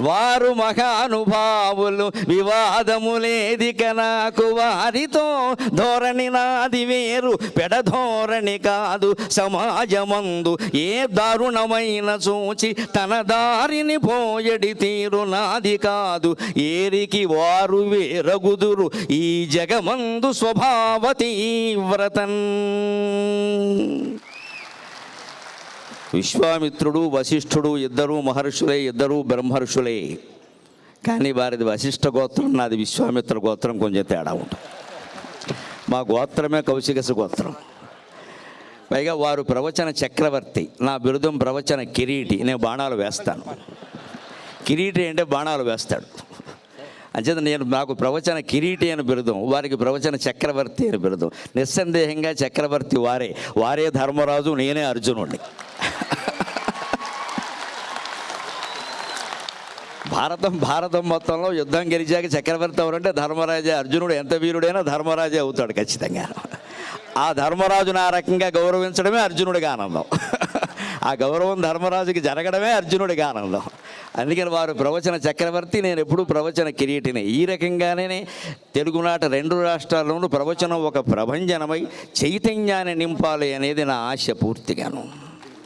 వారు మహానుభావులు వివాదములేదిక నాకు వారితో ధోరణి నాది వేరు పెడధోరణి కాదు సమాజమందు ఏ దారుణమైన చూచి తన దారిని పోయడి తీరు నాది కాదు ఏరికి వారు వేరగుదురు ఈ జగమందు స్వభావతి వ్రతన్ విశ్వామిత్రుడు వశిష్ఠుడు ఇద్దరు మహర్షులే ఇద్దరు బ్రహ్మర్షులే. కానీ వారిది వశిష్ఠ గోత్రం నాది విశ్వామిత్ర గోత్రం కొంచెం తేడా ఉంటుంది. మా గోత్రమే కౌశికస గోత్రం. పైగా వారు ప్రవచన చక్రవర్తి నా బిరుదం ప్రవచన కిరీటి నేను బాణాలు వేస్తాను. కిరీటి అంటే బాణాలు వేస్తాడు. అంచేత నేను నాకు ప్రవచన కిరీటి అని బిరుదం వారికి ప్రవచన చక్రవర్తి అని బిరుదం. నిస్సందేహంగా చక్రవర్తి వారే వారే ధర్మరాజు నేనే అర్జునుడిని. భారతం భారతం మొత్తంలో యుద్ధం గెలిచాక చక్రవర్తి ఎవరంటే ధర్మరాజే అర్జునుడు. ఎంత వీరుడైనా ధర్మరాజే అవుతాడు ఖచ్చితంగా. ఆ ధర్మరాజును ఆ రకంగా గౌరవించడమే అర్జునుడికి ఆనందం. ఆ గౌరవం ధర్మరాజుకి జరగడమే అర్జునుడికి ఆనందం. అందుకని వారు ప్రవచన చక్రవర్తి నేను ఎప్పుడూ ప్రవచన కిరీటిని. ఈ రకంగానే తెలుగునాట రెండు రాష్ట్రాల్లోనూ ప్రవచనం ఒక ప్రభంజనమై చైతన్యాన్ని నింపాలి అనేది నా ఆశ పూర్తిగాను.